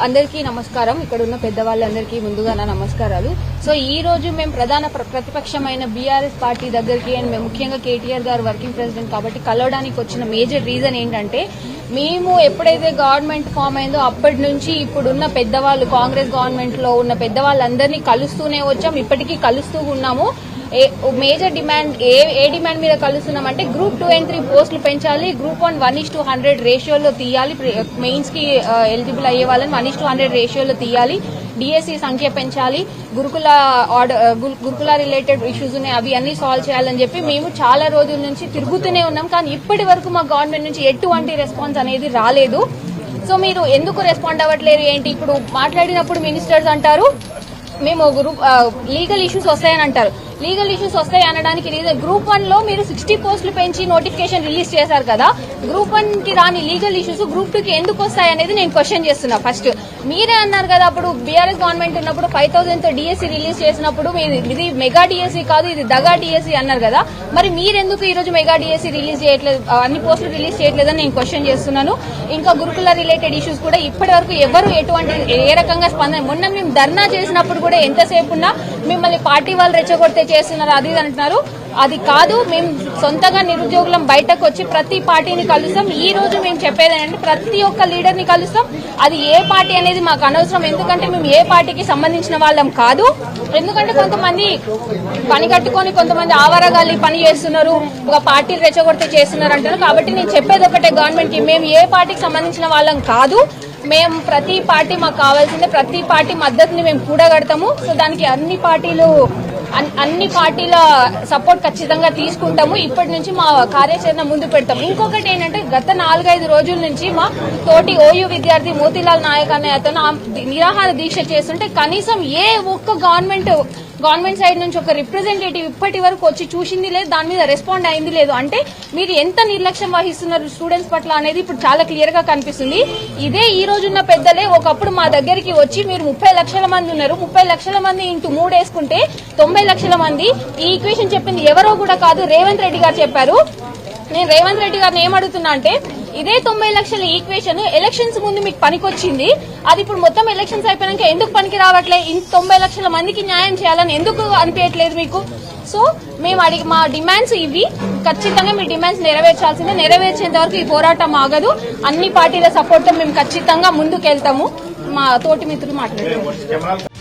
అందరికీ నమస్కారం. ఇక్కడ ఉన్న పెద్దవాళ్ళందరికీ ముందుగా నా నమస్కారాలు. సో ఈ రోజు మేము ప్రధాన ప్ర- ప్రతిపక్షమైన బీఆర్ఎస్ పార్టీ దగ్గరికి అండ్ మేము ముఖ్యంగా కేటీఆర్ గారు వర్కింగ్ ప్రెసిడెంట్ కాబట్టి కలవడానికి వచ్చిన మేజర్ రీజన్ ఏంటంటే మేము ఎప్పుడైతే గవర్నమెంట్ ఫామ్ అయిందో అప్పటి నుంచి ఇప్పుడున్న పెద్దవాళ్ళు కాంగ్రెస్ గవర్నమెంట్లో ఉన్న పెద్దవాళ్ళందరినీ కలుస్తూనే వచ్చాం. ఇప్పటికీ కలుస్తూ ఉన్నాము. మేజర్ డిమాండ్ ఏ ఏ డిమాండ్ మీద కలుస్తున్నాం అంటే గ్రూప్ టూ అండ్ త్రీ పోస్టులు పెంచాలి group one one is to hundred రేషియోలో తీయాలి మెయిన్స్కి ఎలిజిబుల్ అయ్యే వాళ్ళని వన్ ఇస్ టూ హండ్రెడ్ రేషియోలో తీయాలి డిఎస్సి సంఖ్య పెంచాలి గురుకుల ఆర్డర్ గురుకుల రిలేటెడ్ ఇష్యూస్ ఉన్నాయి అవి అన్ని సాల్వ్ చేయాలని చెప్పి మేము చాలా రోజుల నుంచి తిరుగుతూనే ఉన్నాం కానీ ఇప్పటి వరకు మా గవర్నమెంట్ నుంచి ఎటువంటి రెస్పాన్స్ అనేది రాలేదు. సో మీరు ఎందుకు రెస్పాండ్ అవ్వట్లేరు ఏంటి? ఇప్పుడు మాట్లాడినప్పుడు మినిస్టర్స్ అంటారు మేము గ్రూప్ లీగల్ ఇష్యూస్ వస్తాయని అంటారు. లీగల్ ఇష్యూస్ వస్తాయి అనడానికి రీజన్ గ్రూప్ వన్లో మీరు సిక్స్టీ పోస్టులు పెంచి నోటిఫికేషన్ రిలీజ్ చేశారు కదా గ్రూప్ వన్కి రాని లీగల్ ఇష్యూస్ గ్రూప్ టూ కి ఎందుకు వస్తాయి అనేది నేను క్వశ్చన్ చేస్తున్నా. ఫస్ట్ మీరే అన్నారు కదా అప్పుడు బీఆర్ఎస్ గవర్నమెంట్ ఉన్నప్పుడు ఫైవ్ థౌసండ్తో డిఎస్సి రిలీజ్ చేసినప్పుడు మీది- ఇది మెగా డిఎస్సీ కాదు ఇది దగా డిఎస్సీ అన్నారు కదా. మరి మీరెందుకు ఈ రోజు మెగా డిఎస్సీ రిలీజ్ చేయట్లేదు అన్ని పోస్టులు రిలీజ్ చేయట్లేదని నేను క్వశ్చన్ చేస్తున్నాను. ఇంకా గురుకుల రిలేటెడ్ ఇష్యూస్ కూడా ఇప్పటి వరకు ఎవరు ఎటువంటి ఏ రకంగా స్పందన మొన్న మేము ధర్నా చేసినప్పుడు కూడా ఎంతసేపు ఉన్నా మిమ్మల్ని పార్టీ వాళ్ళు రెచ్చగొడితే చేస్తున్నారు అది ఇది అంటున్నారు. అది కాదు మేము సొంతంగా నిరుద్యోగులం బయటకు వచ్చి ప్రతి పార్టీని కలుస్తాం. ఈ రోజు మేము చెప్పేది ఏంటంటే ప్రతి ఒక్క లీడర్ని కలుస్తాం. అది ఏ పార్టీ అనేది మాకు అనవసరం. ఎందుకంటే మేము ఏ పార్టీకి సంబంధించిన వాళ్ళం కాదు. ఎందుకంటే కొంతమంది పని కట్టుకొని కొంతమంది ఆవరగాలి పని చేస్తున్నారు ఒక పార్టీలు రెచ్చగొడితే చేస్తున్నారు అంటారు. కాబట్టి నేను చెప్పేది ఒకటే గవర్నమెంట్కి మేము ఏ పార్టీకి సంబంధించిన వాళ్ళం కాదు. మేము ప్రతి పార్టీ మాకు కావాల్సిందే ప్రతి పార్టీ మద్దతుని మేము కూడగడతాము. సో దానికి అన్ని పార్టీలు అన్ని పార్టీల సపోర్ట్ ఖచ్చితంగా తీసుకుంటాము. ఇప్పటి నుంచి మా కార్యాచరణ ముందు పెడతాం ఇంకొకటి ఏంటంటే గత నాలుగైదు రోజుల నుంచి మా తోటి ఓయూ విద్యార్థి మోతీలాల్ నాయక్ అనే అతను నిరాహార దీక్ష చేస్తుంటే కనీసం ఏ ఒక్క గవర్నమెంట్ గవర్నమెంట్ సైడ్ నుంచి ఒక రిప్రజెంటేటివ్ ఇప్పటి వరకు వచ్చి చూసింది లేదు దాని మీద రెస్పాండ్ అయింది లేదు. అంటే మీరు ఎంత నిర్లక్ష్యం వహిస్తున్నారు స్టూడెంట్స్ పట్ల అనేది ఇప్పుడు చాలా క్లియర్గా కనిపిస్తుంది. ఇదే ఈ రోజున్న పెద్దలే ఒకప్పుడు మా దగ్గరికి వచ్చి మీరు ముప్పై లక్షల మంది ఉన్నారు. ముప్పై లక్షల మంది ఇంటూ మూడు వేసుకుంటే తొంభై లక్షల మంది. ఈ ఈక్వేషన్ చెప్పింది ఎవరో కూడా కాదు రేవంత్ రెడ్డి గారు చెప్పారు. నేను రేవంత్ రెడ్డి గారిని ఏమడుగుతున్నా అంటే ఇదే తొంభై లక్షల ఈక్వేషన్. ఎలక్షన్స్ ముందు మీకు పనికొచ్చింది. అది ఇప్పుడు మొత్తం ఎలక్షన్స్ అయిపోయాక ఎందుకు పనికి రావట్లే? తొంభై లక్షల మందికి న్యాయం చేయాలని ఎందుకు అనిపించట్లేదు మీకు? సో మేము అడిగి మా డిమాండ్స్ ఇవి. ఖచ్చితంగా మీ డిమాండ్స్ నెరవేర్చాల్సిందే. నెరవేర్చేంత వరకు ఈ పోరాటం ఆగదు. అన్ని పార్టీల సపోర్ట్ మేము ఖచ్చితంగా ముందుకెళ్తాము. మా తోటి మిత్రులు మాట్లాడారు